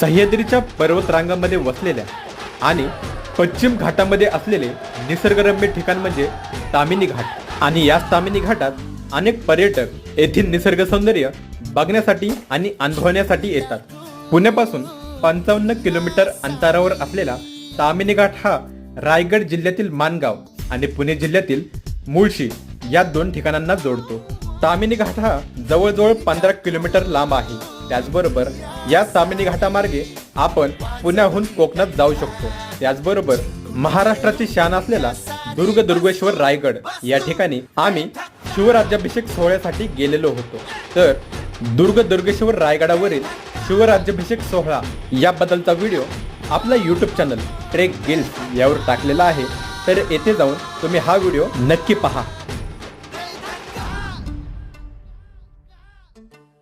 सह्याद्रीच्या पर्वतरांगामध्ये वसलेल्या आणि पश्चिम घाटामध्ये असलेले निसर्गरम्य ठिकाण म्हणजे तामिनी घाट. आणि याच तामिनी घाटात अनेक पर्यटक येथील निसर्ग सौंदर्य बघण्यासाठी आणि अनुभवण्यासाठी येतात. पुण्यापासून पंचावन्न किलोमीटर अंतरावर असलेला तामिनी घाट हा रायगड जिल्ह्यातील माणगाव आणि पुणे जिल्ह्यातील मुळशी या दोन ठिकाणांना जोडतो. तामिनी घाट हा जवळजवळ पंधरा किलोमीटर लांब आहे. त्याचबरोबर या सामिनी घाटामार्गे आपण पुण्याहून कोकणात जाऊ शकतो. त्याचबरोबर महाराष्ट्राची शान असलेला दुर्ग दुर्गेश्वर रायगड या ठिकाणी आम्ही शिवराज्याभिषेक सोहळ्यासाठी गेलेलो होतो. तर दुर्ग दुर्गेश्वर रायगडावरील शिवराज्याभिषेक सोहळा याबद्दलचा व्हिडिओ आपला यूट्यूब चॅनल ट्रेक गिल्स यावर टाकलेला आहे. तर येथे जाऊन तुम्ही हा व्हिडिओ नक्की पहा. Thank you.